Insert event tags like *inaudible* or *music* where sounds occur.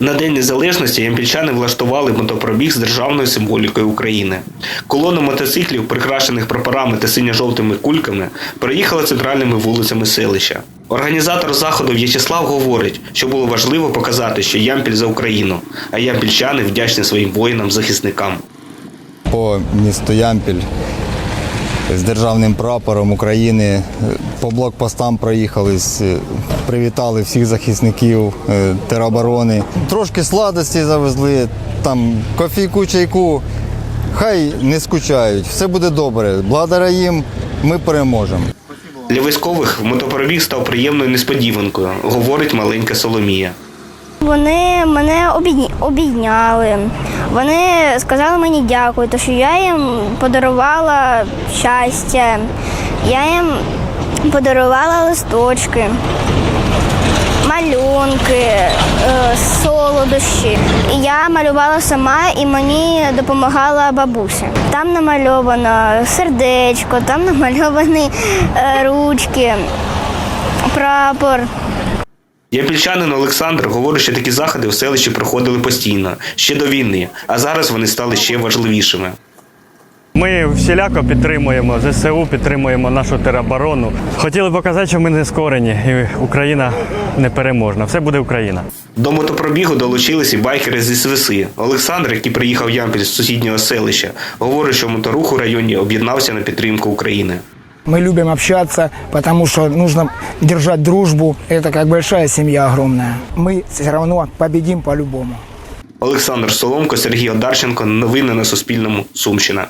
На День Незалежності ямпільчани влаштували мотопробіг з державною символікою України. Колона мотоциклів, прикрашених прапорами та синьо-жовтими кульками, переїхала центральними вулицями селища. Організатор заходу В'ячеслав говорить, що було важливо показати, що Ямпіль за Україну, а ямпільчани вдячні своїм воїнам-захисникам. по місту Ямпіль з державним прапором України. По блокпостам проїхались, е, привітали всіх захисників е, тероборони. Трошки сладості завезли, там кофійку, чайку. Хай не скучають, все буде добре. Благодаря їм ми переможемо. Для військових мотопробіг став приємною несподіванкою, говорить маленька Соломія. Вони мене обійняли. Вони сказали мені дякую, тому що я їм подарувала щастя, я їм подарувала листочки, малюнки, е, солодощі. Я малювала сама і мені допомагала бабуся. Там намальовано сердечко, там *laughs* намальовані е, ручки, прапор. Ямпільчанин Олександр говорить, що такі заходи в селищі проходили постійно, ще до війни, а зараз вони стали ще важливішими. Ми всіляко підтримуємо ЗСУ, підтримуємо нашу тероборону. Хотіли показати, що ми не скорені, і Україна непереможна. Все буде Україна. До мотопробігу долучились і байкери зі Свиси. Олександр, який приїхав в Ямпіль з сусіднього селища, говорить, що моторух у районі об'єднався на підтримку України. Мы любим общаться, потому что нужно держать дружбу. Это как большая семья огромная. Мы все равно победим по-любому. Олександр Соломко, Сергій Одарченко. Новини на Суспільному. Сумщина.